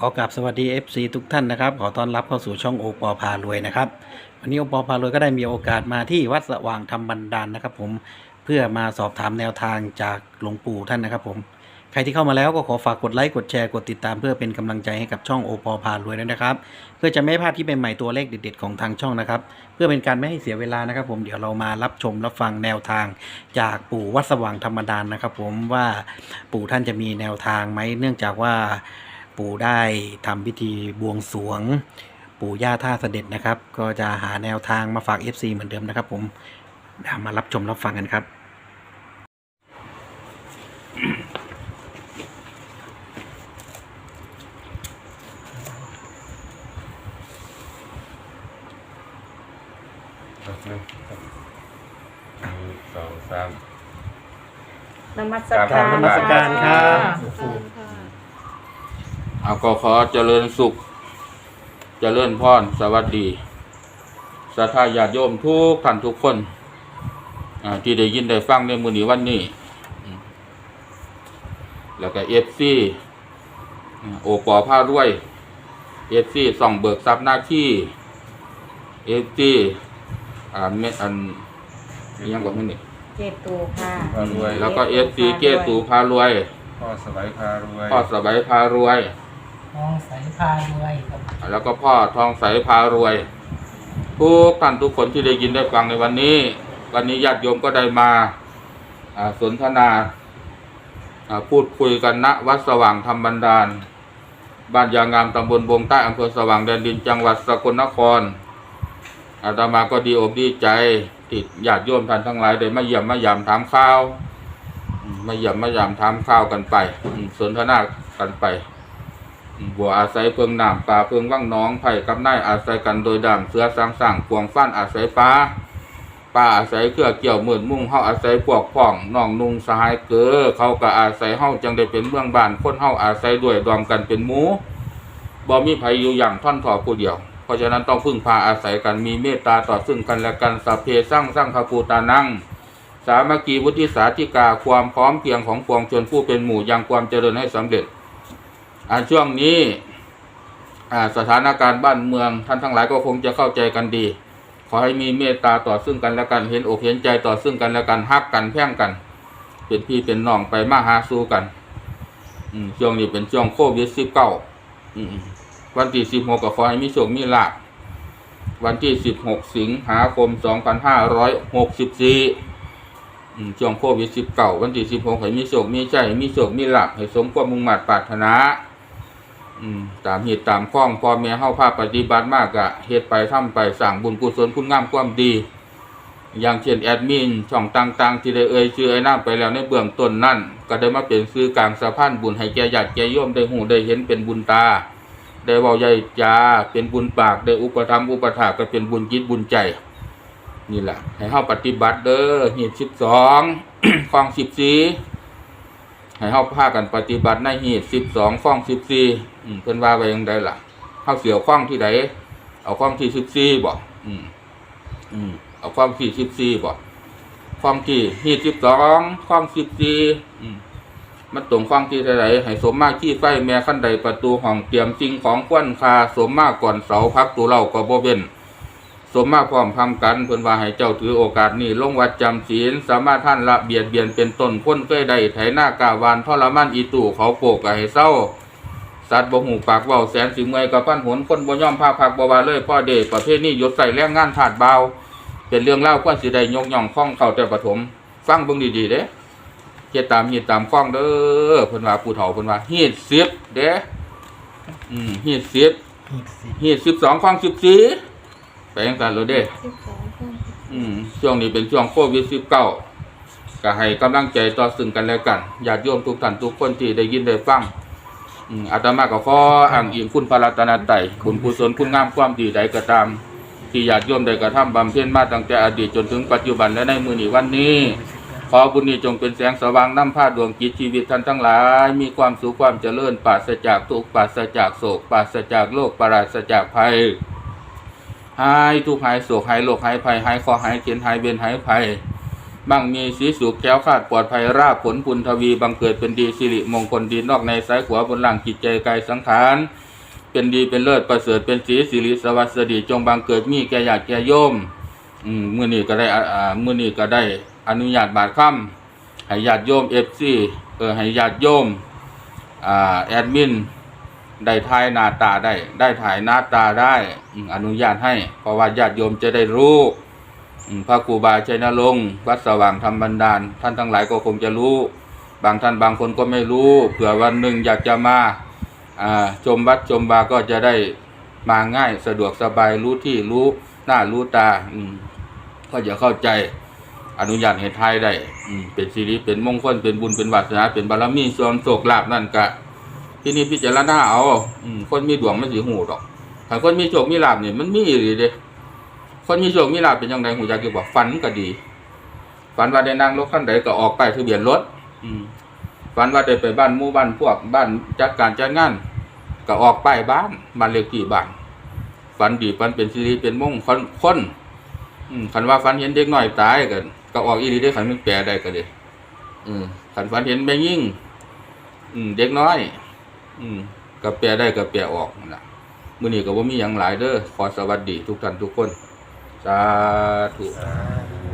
ขอกราบสวัสดี FC ทุกท่านนะครับ ขอต้อนรับเข้าสู่ช่องโอปอพารวยนะครับ วันนี้โอปอพารวยก็ได้มีโอกาสมาที่วัดสว่างธรรมบันดาลนะครับ ผมเพื่อมาสอบถามแนวทางจากหลวงปู่ท่านนะครับ ผม ใครที่เข้ามาแล้วก็ขอฝากกดไลค์กดแชร์กดติดตามเพื่อเป็นกำลังใจให้กับช่องโอปอพารวยด้วยนะครับ เพื่อจะไม่พลาดที่เป็นใหม่ตัวเลขเด็ดๆของทางช่องนะครับ เพื่อเป็นการไม่ให้เสียเวลานะครับ ผมเดี๋ยวเรามารับชมรับฟังแนวทางจากปู่วัดสว่างธรรมดานนะครับ ผมว่าปู่ท่านจะมีแนวทางไหมเนื่องจากว่า ปู่ได้ทำพิธีบวงสรวง ปู่ย่าท่าเสด็จนะครับ ก็จะหาแนวทางมาฝาก FC เหมือนเดิมนะครับ ผมเดี๋ยวมารับชมรับฟังกันครับครับหนึ่งครับหนึ่งสองสามนมัสกราการบนมัสการครับ เอาก็ขอเจริญสุข เจริญพรสวัสดีสัทธาญาติโยมทุกท่านทุกคนอ่าที่ได้ยินได้ฟังในมือนี้วันนี้อืมแล้วก็เอฟซีโอปอผ้ารวยเอฟซีส่องเบิกทรัพย์หน้าที่เอฟซีอ่าเมอันยังบอกไม่นี่เจตูค่ะพารวย แล้วก็เอฟซีเกตูพารวยพ่อสบายพารวยพ่อสบายพารวย ทองใสพารวยครับแล้วก็พ่อทองใสพารวย ทุกท่านทุกคนที่ได้ยินได้ฟังในวันนี้ วันนี้ญาติโยมก็ได้มาสนทนาพูดคุยกันณวัดสว่างธรรมบันดาล บ้านยางงามตำบลบงใต้อำเภอสว่างแดนดินจังหวัดสกลนครอาตมาก็ดีอกดีใจที่ญาติโยมท่านทั้งหลายได้มาเยี่ยมมายามถามข้าวมาเยี่ยมมายามถามข้าวกันไป สนทนากันไป บัวอาศัยเพิงน้ำปลาเพิงว่างน้องไผ่กับนายอาศัยกันโดยดำเสือสร้างสร้างกวงฟันอาศัยปลาปลาอาศัยเครือเกี่ยวเหมื่นมุ่งเฮาอาศัยพวกพ่องน้องนุ่งสหายเกอเขาก็อาศัยเฮาจังได้เป็นเมืองบ้านคนเฮาอาศัยด้วยรวมกันเป็นหมูบ่มีไผอยู่อย่างท่อนถอผู้เดียว เพราะฉะนั้นต้องพึ่งพาอาศัยกันมีเมตตาต่อซึ่งกันและกันสัพเพสร้างสร้างคาปูตานังสามัคคีวุฒิสาธิกาความพร้อมเพียงของปวงชนผู้เป็นหมู่ยังความเจริญให้สำเร็จ ช่วงนี้สถานการณ์บ้านเมืองท่านทั้งหลายก็คงจะเข้าใจกันดี ขอให้มีเมตตาต่อซึ่งกันและกันเห็นอกเห็นใจต่อซึ่งกันและกันฮักกันแพ่งกัน เป็นพี่เป็นน้องไปมาหาสู่กันช่วงนี้เป็นช่วงโควิดสิบเก้าวันที่สิบหกก็ขอให้มีโชคมีลาภวันที่สิบหกสิงหาคมสองพันห้าร้อยหกสิบสี่ช่วงโควิดสิบเก้าวันที่สิบหกให้มีโชคมีใจมีโชคมีลาภให้สมความมุ่งมั่นปรารถนา อืมตามเหตุตามข้องพ่อแม่เฮาภาพปฏิบัติมากอะเฮ็ดไปทำไปสั่งบุญกุศลคุณงามความดี อย่างเช่นแอดมินช่องต่างๆ ที่ได้เอ่ยชื่อไอ้น้าไปแล้วในเบื้องต้นนั่นก็ได้มาเป็นซื้อกลางสะพานบุญให้แก่ญาติแก่โยมได้หูได้เห็นเป็นบุญตา ได้เว้าใหญ่จาเป็นบุญปากได้อุปถัมอุปถาก็เป็นบุญจิตบุญใจ นี่แหละให้เฮาปฏิบัติเด้อหีบสิบสองข้องสิบสี่ ให้เฮาพากันปฏิบัติในหีดสิบสองข้องสิบสี่เพิ่นว่าไว้ยังไดล่ะเฮาเสียวข้องที่ใดเอาข้องที่สิบสี่บ่อืมอืมเอาข้องที่สิบสี่บ่ข้องที่หีดสิบสองข้องสิบสี่อืมมันตรงข้องที่ใดให้สมมากที่ไฟแม่ขั้นใดประตูห้องเตรียมสิ่งของควนคาสมมากก่อนเสาพักตัวเราก็บ่เว้น สมมาพร้อมพำกันเพิ่นว่าให้เจ้าถือโอกาสนี้ลงวัดจำศีลสามารถท่านละเบียดเบียนเป็นต้นคนเคยได้ไถหน้ากาวานทรมานอีตู่เขาโปกก็ให้เศร้าสัตว์บ่หูปากเว้าแสนสิเมอยกับพันหนคนบ่ยอมพาพักบ่ว่าเลยพ่อเดชประเภทนี้ยศใส่แรงงานถาดเบาเป็นเรื่องเล่าวควรสิได้ยกย่องข้องเข้าแต่ปฐมฟังเบิ่งดีๆเด้เฮ็ดตามฮีดตามข้องเด้อเพิ่นว่าผู้เฒ่าเพิ่นว่าฮีดสิบเด้อืมฮีดสิบอีกสิฮีดสิบสองข้องสิบสี่ ไปจังซั่นเลยเด้อืมช่วงนี้เป็นช่วงโควิดสิบเก้าก็ให้กำลังใจต่อซึ่งกันและกันญาติโยมทุกท่านทุกคนที่ได้ยินได้ฟังอืมอาตมาก็ขออ้างอิงคุณพระรัตนตรัยบุญกุศลคุณงามความดีใดก็ตาม ที่ญาติโยมได้กระทำบำเพ็ญมาตั้งแต่อดีตจนถึงปัจจุบันและในมือนี้วันนี้ ขอบุญนี้จงเป็นแสงสว่างนำพาดวงจิตชีวิตท่านทั้งหลาย มีความสุขความเจริญปราศจากทุกข์ปราศจากโศกปราศจากโรคปราศจากภัย หายทุกหายโศกหายโรคหายภัยหายคอหายเขียนหายเวียนหายภัยมั่งมีสีสุขแคล้วคาดปลอดภัยราบผลพุนทวีบังเกิดเป็นดีสิริมงคลดีนอกในสายขวาบนหลังจิตใจกายสังขารเป็นดีเป็นเลิศประเสริฐเป็นสีสิริสวัสดีจงบังเกิดมีแก่ญาติแก่โยมอืมมื้อนี้ก็ได้อ่ามื้อนี้ก็ได้อนุญาตบาทค่ำให้ญาติโยม FC เออให้ญาติโยมอ่าแอดมิน ได้ถ่ายหน้าตาได้ ได้ถ่ายหน้าตาได้อนุญาตให้ เพราะว่าญาติโยมจะได้รู้พระครูบาชัยนรงค์วัดสว่างธรรมบันดาล ท่านทั้งหลายก็คงจะรู้ บางท่านบางคนก็ไม่รู้เผื่อวันหนึ่งอยากจะมาชมวัดชมบาก็จะได้มาง่ายสะดวกสบายรู้ที่รู้หน้ารู้ตาอืมก็จะเข้าใจอนุญาตให้ทายได้เป็นสิริเป็นมงคลเป็นบุญเป็นวาสนาเป็นบารมีส่วนโศกลาบนั่นกะ ที่นี่พิจารณาเอาอืมคนมีดวงมันสิหูดอกถ้าคนมีโชคมีลาบเนี่ยมันมีอีหลีเด้คนมีโชคมีลาบเป็นยังไงหูอยากจะบอกฝันก็ดี ฝันว่าได้นั่งรถคันใดก็ออกไปทะเบียนรถ อืมฝันว่าได้ไปบ้านหมู่บ้านพวกบ้านจัดการจัดงาน ก็ออกไปบ้านบ้านเลขที่บ้านฝันดีฝันเป็นสิริเป็นมงคลคนอืมคันว่าฝันเห็นเด็กน้อยตายกันก็ออกอีหลีได้ขันมันแปลได้ก็เลยอืมคันฝันเห็นแม่ยิ่งอืเด็กน้อย อืมก็แปลได้ก็แปลออกนะมื้อนี้ก็บ่มีหยังหลายเด้อขอสวัสดีทุกท่านทุกคน สาธุสาธุ